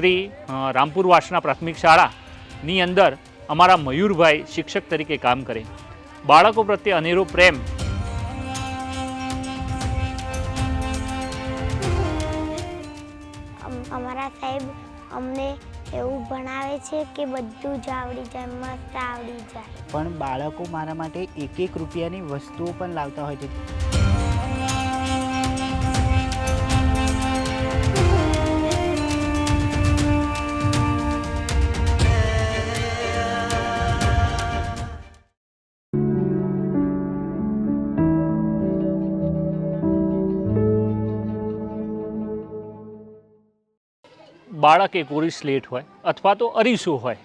શ્રી રામપુરવાસના રામપુર વાસના પ્રાથમિક શાળાની અંદર અમારા મયુરભાઈ શિક્ષક તરીકે કામ કરે. બાળકો પ્રત્યે અનેરો પ્રેમ. અમ- અમારા સાહેબ અમને એવું ભણાવે છે કે બધું જ આવડી જાય મસ્ત આવડી જાય. પણ બાળકો મારા માટે એક એક રૂપિયાની વસ્તુઓ પણ લાવતા હોય છે. બાળક એ ઓરી સ્લેટ હોય અથવા તો અરીસો હોય,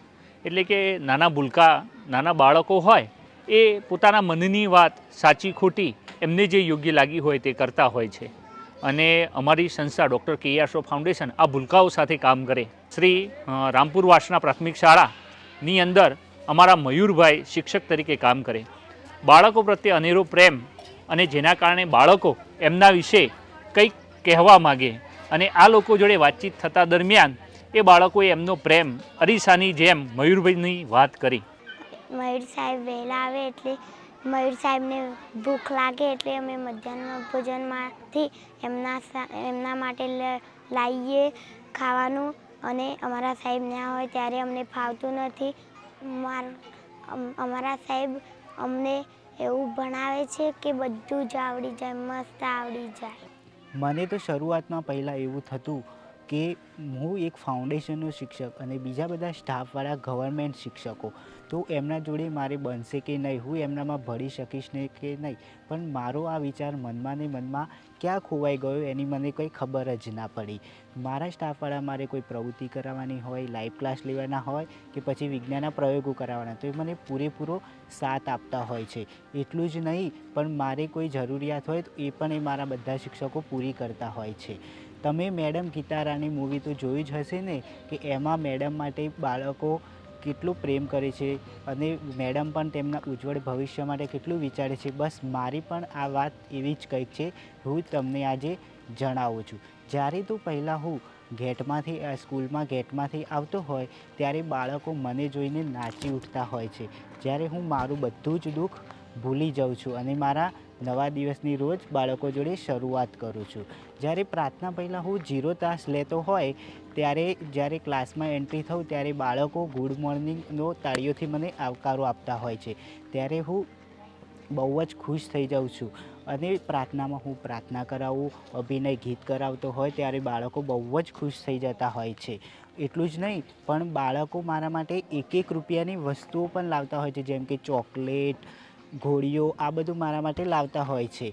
એટલે કે નાના ભૂલકા, નાના બાળકો હોય, એ પોતાના મનની વાત સાચી ખોટી એમને જે યોગ્ય લાગી હોય તે કરતા હોય છે. અને અમારી સંસ્થા doctor K R show foundation આ ભૂલકાઓ સાથે કામ કરે. શ્રી રામપુર વાસના પ્રાથમિક શાળાની અંદર અમારા મયુરભાઈ શિક્ષક તરીકે કામ કરે. બાળકો પ્રત્યે અનેરો પ્રેમ અને જેના કારણે બાળકો એમના વિશે કંઈક કહેવા માગે અને આ લોકો જોડે વાતચીત થતા દરમિયાન એ બાળકોએ એમનો પ્રેમ અરીસાની જેમ મયુરભાઈની વાત કરી. મયુર સાહેબ વહેલા આવે એટલે મયુર સાહેબને ભૂખ લાગે એટલે અમે મધ્યાહન ભોજનમાંથી એમના એમના માટે લાવીએ ખાવાનું અને અમારા સાહેબ ના હોય ત્યારે અમને ફાવતું નથી. માર અમારા સાહેબ અમને એવું ભણાવે છે કે બધું જ આવડી જાય, મસ્ત આવડી જાય. મને તો શરૂઆતમાં પહેલાં એવું થતું કે હું એક ફાઉન્ડેશનનો શિક્ષક અને બીજા બધા સ્ટાફવાળા ગવર્મેન્ટ શિક્ષકો. તો એમના જોડે મારે બનશે કે નહીં, હું એમનામાં ભળી શકીશ ને કે નહીં? પણ મારો આ વિચાર મનમાં ને મનમાં ક્યાં ખોવાઈ ગયો એની મને કંઈ ખબર જ ના પડી. મારા સ્ટાફવાળા મારે કોઈ પ્રવૃત્તિ કરાવવાની હોય લાઈવ ક્લાસ લેવાના હોય કે પછી વિજ્ઞાનના પ્રયોગો કરાવવાના, તો એ મને પૂરેપૂરો સાથ આપતા હોય છે. એટલું જ નહીં, પણ મારે કોઈ જરૂરિયાત હોય તો એ પણ એ મારા બધા શિક્ષકો પૂરી કરતા હોય છે. તમે મેડમ ગીતારાની મૂવી તો જોઈ જ હશે ને કે એમાં મેડમ માટે બાળકો કેટલું પ્રેમ કરે છે અને મેડમ પણ તેમના ઉજ્જવળ ભવિષ્ય માટે કેટલું વિચારે છે. બસ મારી પણ આ વાત એવી જ કંઈક છે. હું તમને આજે જણાવું છું. જ્યારે તો પહેલાં હું ગેટમાંથી સ્કૂલમાં ગેટમાંથી આવતો હોય, ત્યારે બાળકો મને જોઈને નાચી ઉઠતા હોય છે. જ્યારે હું મારું બધું જ દુઃખ ભૂલી જાઉં છું અને મારા નવા દિવસની રોજ બાળકો જોડે શરૂઆત કરું છું. જ્યારે પ્રાર્થના પહેલાં હું જીરો તાસ લેતો હોય, ત્યારે જ્યારે ક્લાસમાં એન્ટ્રી થઉં, ત્યારે બાળકો ગુડ મોર્નિંગનો તાળીઓથી મને આવકારો આપતા હોય છે. ત્યારે હું બહુ જ ખુશ થઈ જાઉં છું અને પ્રાર્થનામાં હું પ્રાર્થના કરાવું, અભિનય ગીત કરાવતો હોય, ત્યારે બાળકો બહુ જ ખુશ થઈ જતા હોય છે. એટલું જ નહીં, પણ બાળકો મારા માટે એક એક રૂપિયાની વસ્તુઓ પણ લાવતા હોય છે, જેમ કે ચોકલેટ ઘોડીઓ આ બધું મારા માટે લાવતા હોય છે.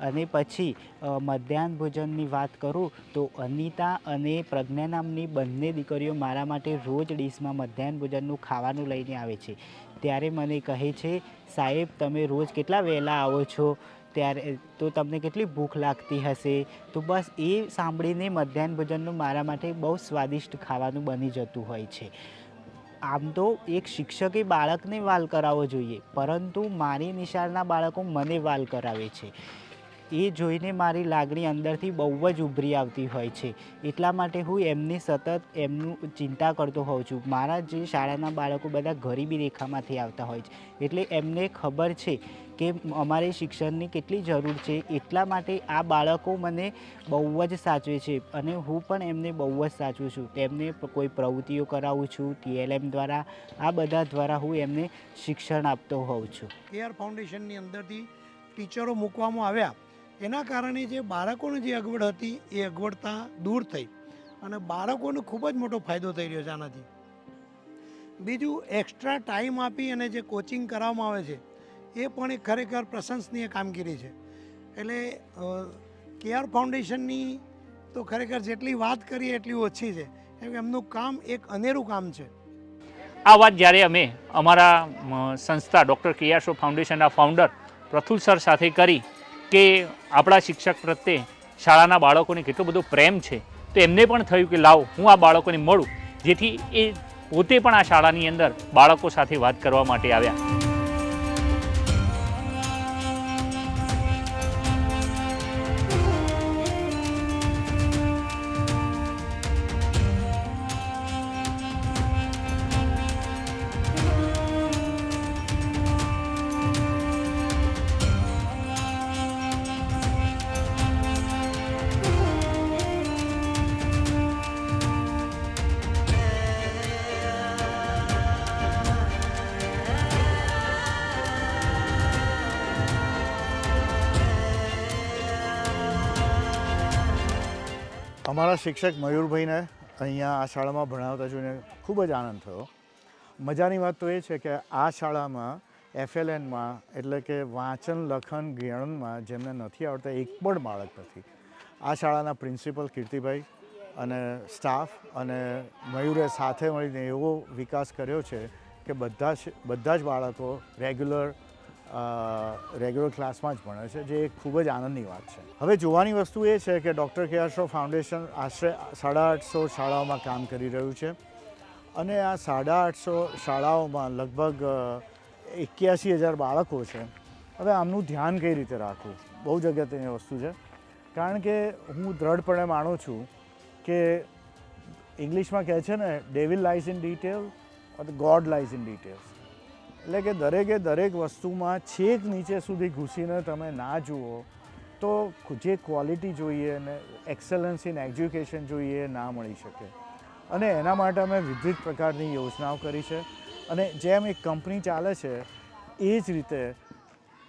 અને પછી મધ્યાહન ભોજનની વાત કરું, તો અનિતા અને પ્રજ્ઞા નામની બંને દીકરીઓ મારા માટે રોજ ડીશમાં મધ્યાહન ભોજનનું ખાવાનું લઈને આવે છે. ત્યારે મને કહે છે, સાહેબ, તમે રોજ કેટલા વહેલા આવો છો? ત્યારે, તો તમને કેટલી ભૂખ લાગતી હશે? તો બસ એ સાંભળીને મધ્યાહન ભોજનનું મારા માટે બહુ સ્વાદિષ્ટ ખાવાનું બની જતું હોય છે. આમ તો એક શિક્ષકે બાળકને વાલ કરાવવો જોઈએ, પરંતુ મારી નિશાળના બાળકો મને વાલ કરાવે છે. એ જોઈને મારી લાગણી અંદરથી બહુ જ ઉભરી આવતી હોય છે. એટલા માટે હું એમની સતત એમનું ચિંતા કરતો હોઉં છું. મારા જે શાળાના બાળકો બધા ગરીબી રેખામાંથી આવતા હોય છે. એટલે એમને ખબર છે કે અમારે શિક્ષણની કેટલી જરૂર છે. એટલા માટે આ બાળકો મને બહુ જ સાચવે છે અને હું પણ એમને બહુ જ સાચવું છું. તેમને કોઈ પ્રવૃત્તિઓ કરાવું છું ટીએલએમ દ્વારા, આ બધા દ્વારા હું એમને શિક્ષણ આપતો હોઉં છું. કેઆર ફાઉન્ડેશનની અંદરથી ટીચરો મૂકવામાં આવ્યા. એના કારણે જે બાળકોની જે અગવડ હતી એ અગવડતા દૂર થઈ અને બાળકોને ખૂબ જ મોટો ફાયદો થઈ રહ્યો છે આનાથી. બીજું એક્સ્ટ્રા ટાઈમ આપી અને જે કોચિંગ કરાવવામાં આવે છે, એ પણ એક ખરેખર પ્રશંસનીય કામગીરી છે. એટલે કેઆર ફાઉન્ડેશનની તો ખરેખર જેટલી વાત કરીએ એટલી ઓછી છે. કેમ એમનું કામ એક અનેરું કામ છે. આ વાત જ્યારે અમે અમારા સંસ્થા ડૉક્ટર કે આર શો ફાઉન્ડેશનના ફાઉન્ડર પ્રથુલ સર સાથે કરી કે આપણા શિક્ષક પ્રત્યે શાળાના બાળકોને કેટલો બધો પ્રેમ છે, તો એમને પણ થયું કે લાવ, હું આ બાળકોને મળું. જેથી એ પોતે પણ આ શાળાની અંદર બાળકો સાથે વાત કરવા માટે આવ્યા. અમારા શિક્ષક મયુરભાઈને અહીંયા આ શાળામાં ભણાવતા જોઈને ખૂબ જ આનંદ થયો. મજાની વાત તો એ છે કે આ શાળામાં એફએલએનમાં એટલે કે વાંચન, લખન, ગણનમાં જેમને નથી આવડતા, એક પણ બાળક નથી. આ શાળાના પ્રિન્સિપલ કીર્તિભાઈ અને સ્ટાફ અને મયુરે સાથે મળીને એવો વિકાસ કર્યો છે કે બધા જ બધા જ બાળકો રેગ્યુલર રેગ્યુલર ક્લાસમાં જ ભણે છે, જે એક ખૂબ જ આનંદની વાત છે. હવે જોવાની વસ્તુ એ છે કે doctor K R Shroff foundation આશરે સાડા આઠસો શાળાઓમાં કામ કરી રહ્યું છે અને આ સાડા આઠસો શાળાઓમાં લગભગ એક્યાસી હજાર બાળકો છે. હવે આમનું ધ્યાન કઈ રીતે રાખવું? બહુ જ અગત્યની વસ્તુ છે. કારણ કે હું દ્રઢપણે માનું છું કે ઇંગ્લિશમાં કહે છે ને devil lies in detail god lies in details એટલે કે દરેકે દરેક વસ્તુમાં છેક નીચે સુધી ઘૂસીને તમે ના જુઓ, તો જે ક્વોલિટી જોઈએ ને એક્સલન્સ ઇન એજ્યુકેશન જોઈએ ના મળી શકે. અને એના માટે અમે વિવિધ પ્રકારની યોજનાઓ કરી છે. અને જેમ એક કંપની ચાલે છે, એ જ રીતે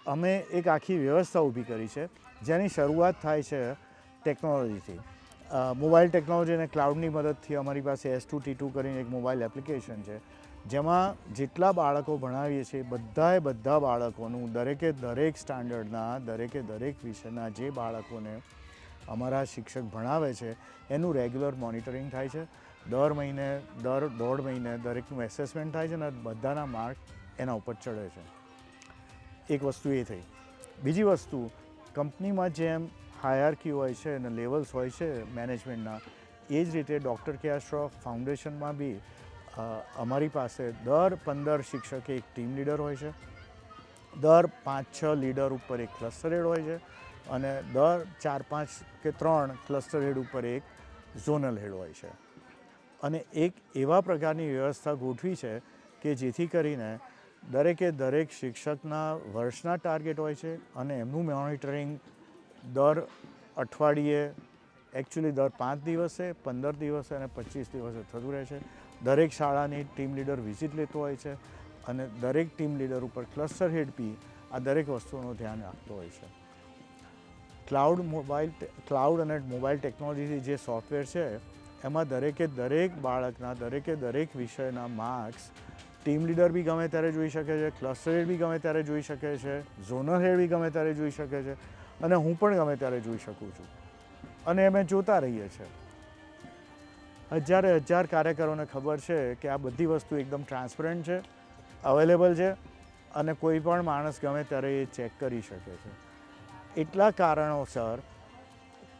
અમે એક આખી વ્યવસ્થા ઊભી કરી છે, જેની શરૂઆત થાય છે ટેકનોલોજીથી મોબાઈલ ટેકનોલોજી અને ક્લાઉડની મદદથી અમારી પાસે એસ ટુ ટી ટુ કરીને એક મોબાઈલ એપ્લિકેશન છે. જેમાં જેટલા બાળકો ભણાવીએ છીએ, બધાએ બધા બાળકોનું દરેકે દરેક સ્ટાન્ડર્ડના, દરેકે દરેક વિષયના જે બાળકોને અમારા શિક્ષક ભણાવે છે, એનું રેગ્યુલર મોનિટરિંગ થાય છે. દર મહિને, દર દોઢ મહિને દરેકનું એસેસમેન્ટ થાય છે અને બધાના માર્ક એના ઉપર ચડે છે. એક વસ્તુ એ થઈ. બીજી વસ્તુ, કંપનીમાં જેમ હાયરકી હોય છે અને લેવલ્સ હોય છે મેનેજમેન્ટના, એ જ રીતે ડૉક્ટર કે શ્રોફ ફાઉન્ડેશનમાં બી અમારી પાસે દર પંદર શિક્ષકે એક ટીમ લીડર હોય છે. દર પાંચ છ લીડર ઉપર એક ક્લસ્ટર હેડ હોય છે અને દર ચાર પાંચ કે ત્રણ ક્લસ્ટર હેડ ઉપર એક ઝોનલ હેડ હોય છે. અને એક એવા પ્રકારની વ્યવસ્થા ગોઠવી છે કે જેથી કરીને દરેકે દરેક શિક્ષકના વર્ષના ટાર્ગેટ હોય છે અને એમનું મોનિટરિંગ દર અઠવાડિયે એકચ્યુઅલી દર પાંચ દિવસે, પંદર દિવસે અને પચીસ દિવસે થતું રહે છે. દરેક શાળાની ટીમ લીડર વિઝિટ લેતો હોય છે અને દરેક ટીમ લીડર ઉપર ક્લસ્ટર હેડ પી આ દરેક વસ્તુનું ધ્યાન રાખતો હોય છે. ક્લાઉડ મોબાઈલ ક્લાઉડ અને મોબાઈલ ટેકનોલોજીથી જે સોફ્ટવેર છે, એમાં દરેકે દરેક બાળકના, દરેકે દરેક વિષયના માર્ક્સ ટીમ લીડર બી ગમે ત્યારે જોઈ શકે છે, ક્લસ્ટર હેડ બી ગમે ત્યારે જોઈ શકે છે, ઝોનલ હેડ બી ગમે ત્યારે જોઈ શકે છે અને હું પણ ગમે ત્યારે જોઈ શકું છું. અને અમે જોતા રહીએ છીએ. હજારે હજાર કાર્યકરોને ખબર છે કે આ બધી વસ્તુ એકદમ ટ્રાન્સપરન્ટ છે અવેલેબલ છે અને કોઈ પણ માણસ ગમે ત્યારે એ ચેક કરી શકે છે. એટલા કારણોસર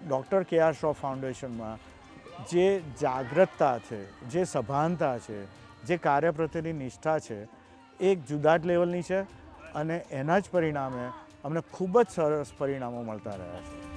ડૉક્ટર કે આર શ્રોફ ફાઉન્ડેશનમાં જે જાગૃતતા છે, જે સભાનતા છે, જે કાર્ય પ્રત્યેની નિષ્ઠા છે એક જુદા જ લેવલની છે અને એના જ પરિણામે અમને ખૂબ જ સરસ પરિણામો મળતા રહ્યા છે.